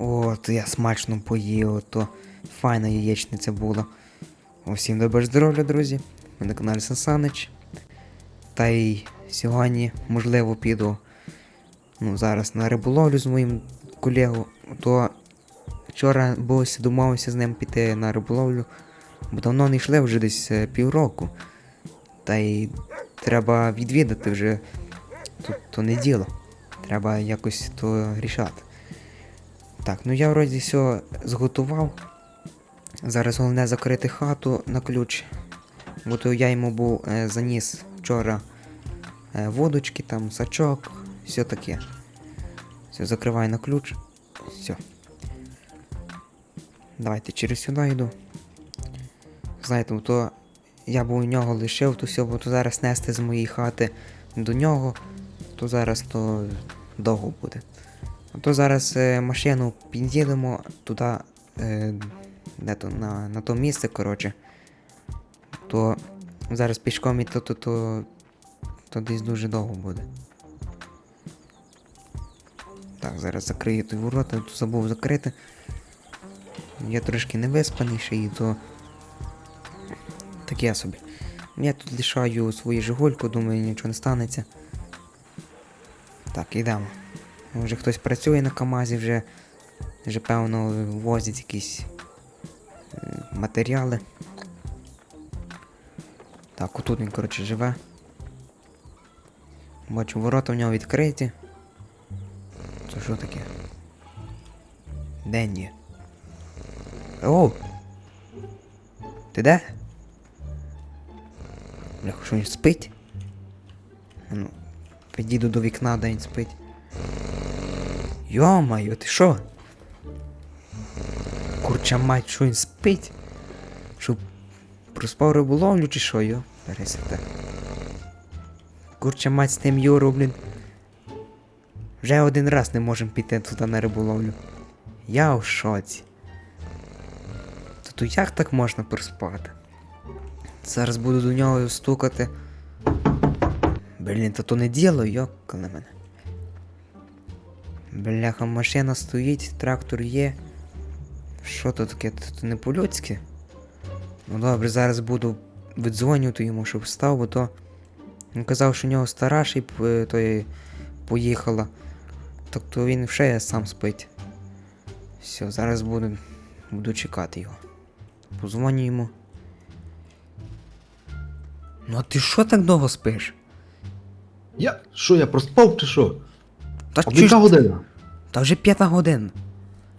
О, то я смачно поїв, то файна яєчниця була. Усім добре здоров'я, друзі. Ви на каналі Сансанич. Та й сьогодні, можливо, піду ну, зараз на риболовлю з моїм колегою. То вчора бувся, домовився з ним піти на риболовлю, бо давно не йшли вже десь е, півроку. Та й треба відвідати вже тут то не діло. Треба якось то рішати. Так, ну я вроді все зготував. Зараз головне закрити хату на ключ. Бо то я йому був е, заніс вчора е, водочки, там, сачок, все таке. Все, закриваю на ключ. Все. Давайте через сюди йду. Знаєте, то я б у нього лишив то все, бо то зараз нести з моєї хати до нього, то зараз то довго буде. То зараз е, машину під'їдемо туди, е, де то, на, на то місце, коротше. То зараз пішком іти, то, то, то десь дуже довго буде. Так, зараз закрию той ворота, тут забув закрити. Я трошки не виспаний ще і то. Таке собі. Я тут лишаю свою жигульку, думаю, нічого не станеться. Так, йдемо. Вже хтось працює на КАМАЗі, вже, вже певно возять якісь матеріали. Так, отут він, коротше, живе. Бачу, ворота в нього відкриті. Це що таке? Денні. Оу! Ти де? Бляха, що він спить? Ну, підійду до вікна, де він спить. Йо-моє, ти що? Курча мать, що він спить? Що проспав риболовлю чи що, йо? Пересите. Курча мать з тим Юру, блін. Вже один раз не можемо піти туди на риболовлю. Я в шоці. То, то як так можна проспати? Зараз буду до нього стукати. Блін, то то не діло, йокали мене. Бляха, машина стоїть, трактор є. Що то таке? Це не по-людськи? Ну добре, зараз буду видзвонювати йому, щоб встав, бо то. Він казав, що у нього стараший п- той поїхала. Так то він вже сам спить. Все, зараз буду, буду чекати його. Позвоню йому. Ну а ти що так довго спиш? Я? Що, я проспав чи що? Та, А яка година? та вже п'ята година.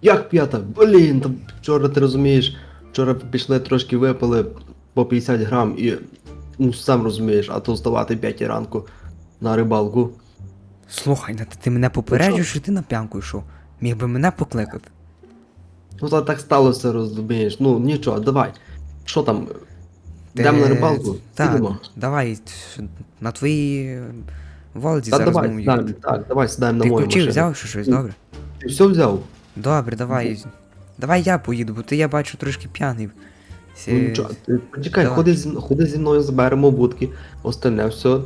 Як п'ята? Блін, там вчора ти розумієш, вчора пішли трошки випили по 50 грам і. Ну, сам розумієш, а то вставати 5 ранку на рибалку. Слухай, та ти мене попереджив, що? що ти на п'янку йшов. Міг би мене покликати. Ну та так сталося, розумієш. Ну нічого, давай. Що там? Йдемо на Е, рибалку? Так, Підемо. давай т- на твоїй Володі Та зараз давай, будемо сідаємо, їхати. так, давай сідаємо Ти на мою ключі машину. взяв чи щось, добре? Ти все взяв? Добре, давай. Давай я поїду, бо ти я бачу трошки п'яний. Сі- Ну, нічого, ти почекай, давай. ходи зі, ходи зі мною, заберемо будки, остальне все,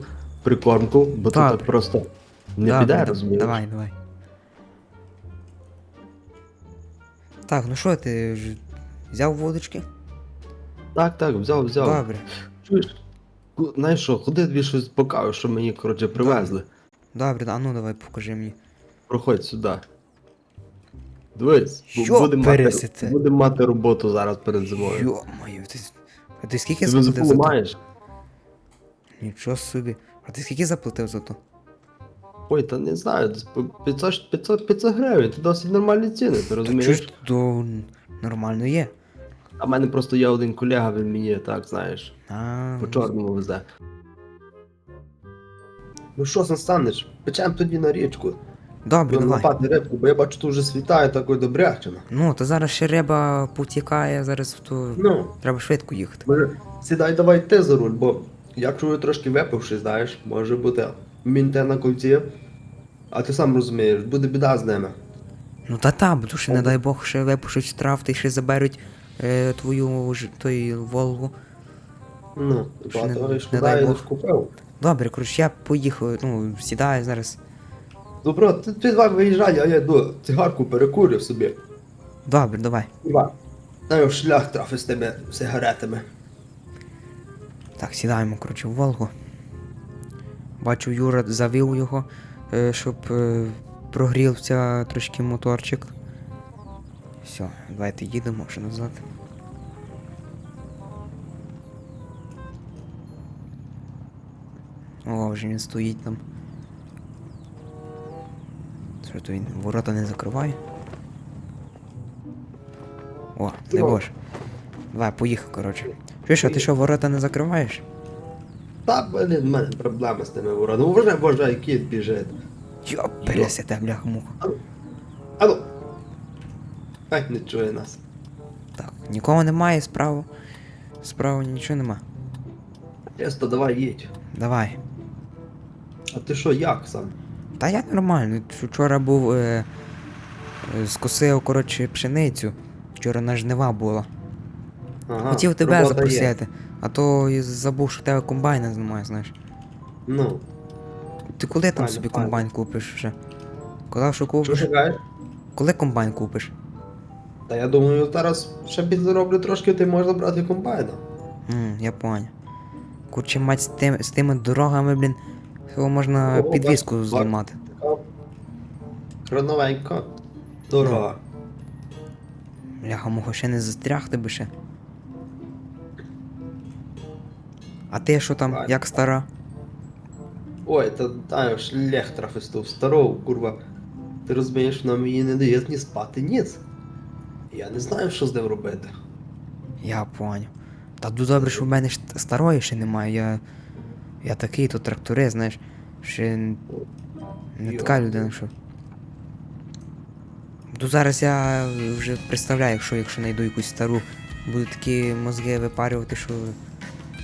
прикормку, бо Добре. так просто не Добре, піде, да- розумієш? Давай, давай. Так, ну що ти ж взяв водочки? Так, так, взяв, взяв. Добре. Чуєш? Знаєш що, ходи тобі щось покажу, що мені, коротше, привезли. Добре, а ну давай покажи мені. Проходь сюди. Дивись, Що будемо мати, будемо мати роботу зараз перед зимою. Йо-моє, ти, а ти скільки Ти заплатив за бензопилу то? маєш? Нічого собі. А ти скільки заплатив за то? Ой, та не знаю, десь по 500, 500, 500 гривень, це досить нормальні ціни, ти Та розумієш? чуєш, то нормально є. А в мене просто є один колега, він мені так, знаєш, А, по чорному везе. Ну що, Санстанич, печемо тоді на річку. Добре, Будемо давай. лопати рибку, бо я бачу, тут вже світає такою добрячина. Ну, то зараз ще риба потікає, зараз то Ну, треба швидко їхати. може, сідай давай ти за руль, бо я чую трошки випивши, знаєш, може бути мінте на кольці. А ти сам розумієш, буде біда з ними. Ну та та, бо то ще, не дай Бог, ще випишуть штраф, та й ще заберуть е, твою ж той Волгу. Ну, не- не дай Бог. купив. Добре, коротше, я поїхав, ну, сідаю зараз. Добро, ти, ти давай виїжджай, а я йду цигарку перекурю собі. Добре, давай. Дай в шлях трафи з тими сигаретами. Так, сідаємо, коротше, в Волгу. Бачу, Юра завів його, е, щоб е, прогрівся трошки моторчик. Все, давайте їдемо вже назад. О, вже він стоїть там. Що то він ворота не закриває? О, не О. бож. Давай, поїхав, коротше. Чуєш, а ти що, ворота не закриваєш? Та, блін, в мене проблеми з тими воротами. Боже, боже, який біжить. Йо, пересяте, бляха муха. Алло. Хай не чує нас. Так, нікого немає, справа. Справа нічого нема. Чесно, давай їдь. Давай. А ти що, як сам? Та я нормально. Вчора був. Е, е, скосив, коротше, пшеницю. Вчора на жнива була. Ага, Хотів тебе робота є. а то і забув, що в тебе комбайна немає, знаєш. Ну, Ти коли там собі файно. комбайн купиш вже? Казав, що що купиш? шукаєш? Коли комбайн купиш? Та я думаю, зараз ще підзароблю трошки, ти можеш забрати комбайна. М, я понял. Курче мать з, тим, з тими дорогами, блін. Його можна О, підвіску бач- зламати. Така Хроновенька. Дорога. Бляха, муха, ще не застряг тебе ще. А ти що там, Правильно. як стара? Ой, та дай шлях трафисту старого, курва. Ти розумієш, вона мені не дає ні спати, ніц. Я не знаю, що з ним робити. Я поняв. Та ну добре, що в мене ж старої ще немає. Я. Я такий то трактори, знаєш. Ще не Йо. така людина, що. Ну зараз я вже представляю, якщо якщо знайду якусь стару, буду такі мозги випарювати, що.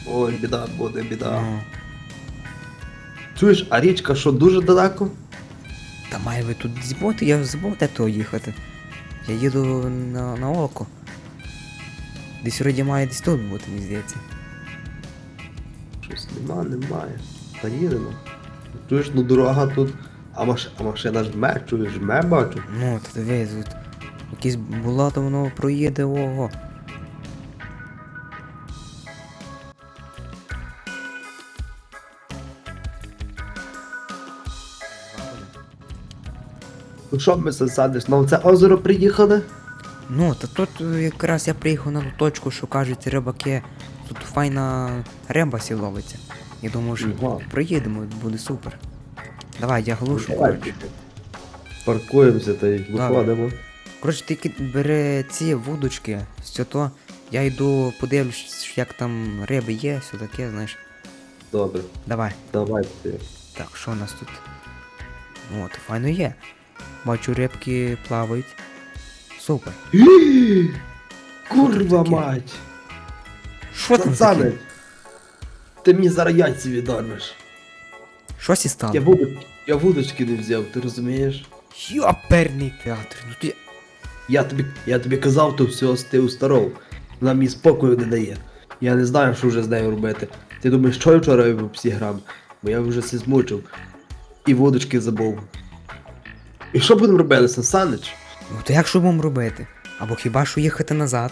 Ой, біда буде, біда. Ну, Чуєш, а річка що дуже далеко? та має ви тут збути, я забув де того їхати. Я їду на, на око. Десь вроді має десь тут бути, мені здається. Щось нема, немає. Та їдемо. Чуєш, ну дорога тут. А, маш... а машина жме, чуєш, жме бачу. Ну, то дивись, тут якесь то воно проїде, ого. Ну що ми садиш? На це озеро приїхали? Ну, та тут е, якраз я приїхав на ту точку, що кажуть рибаки, тут файна риба сі ловиться. Я думаю, що Ага. проїдемо, буде супер. Давай, я глушу, Ну, Давай. коротше. Паркуємося та й виходимо. Коротше, тільки бери ці вудочки, все то. Я йду подивлюсь, як там риби є, все таке, знаєш. Добре, Давай. давай ти. Так, що у нас тут? От, файно є. Бачу, рибки плавають. Супер. Курва таке? мать! Що там Пацани, таке? ти мені зараз яйці віддармиш. Що сі стало? Я, вуд... я вудочки не взяв, ти розумієш? Йоперний театр. Ну ти. Я тобі, я тобі казав, то все ти у старов. Вона мені спокою не дає. Я не знаю, що вже з нею робити. Ти думаєш, що я вчора випив всі грам? Бо я вже все змучив. І водочки забув. І що будемо робити, Сан Санич? Ну то як що будемо робити? Або хіба що їхати назад?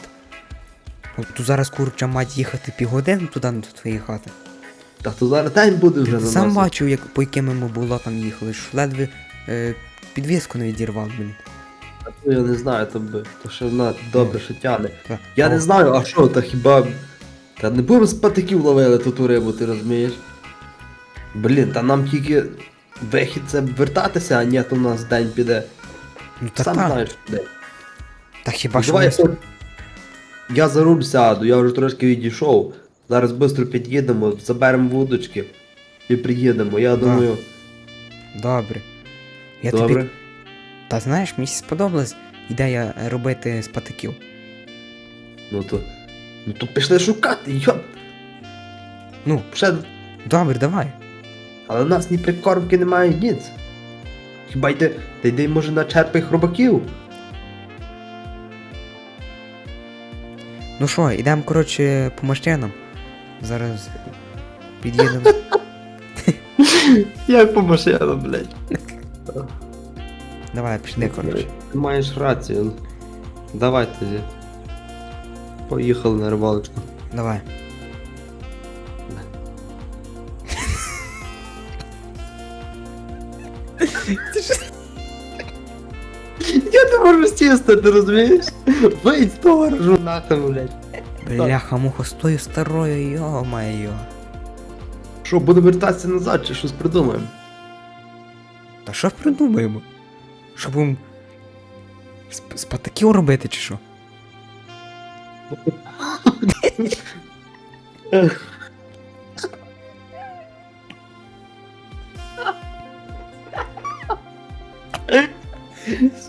Ну, то зараз курча мать їхати півгодини туди до твоєї хати. Та то зараз день буде вже Ти на сам нас. бачив, як по якими ми болотам їхали, що ледве е, підвіску не відірвав, блін. А то я не знаю, то, би, то ще вона добре що тяне. Та, Я о, не знаю, а що, та хіба. Та не будемо з патиків ловили ту ту рибу, ти розумієш? Блін, та нам тільки вихід це вертатися, а ні, то в нас день піде. Ну та Сам так. знаєш де. Та хіба що Давай ми... я, я за руль сяду, я вже трошки відійшов. Зараз швидко під'їдемо, заберемо вудочки і приїдемо. Я думаю, Добре. Я добре. тобі. Та знаєш, мені сподобалась ідея робити з патиків. Ну то. Ну то пішли шукати, йоп. Ну, Ще... добре, давай. Але в нас ні прикормки немає ніц. Хіба йди, ти йди, може, на черпи хробаків? Ну що, йдемо, коротше, по машинам. Зараз під'їдемо. Як по машинам, блядь. Давай, пішли, коротше. Ти маєш рацію. Давай тоді. Поїхали на рибалочку. Давай. Я не можу сісти, ти розумієш? Вийдь з того нахрен, блядь. Бляха, муха, з тою старою, йо-моє. Що, буду вертатися назад, чи щось придумаємо? Та що придумаємо? Щоб їм сп- спатаків робити чи що? Yes.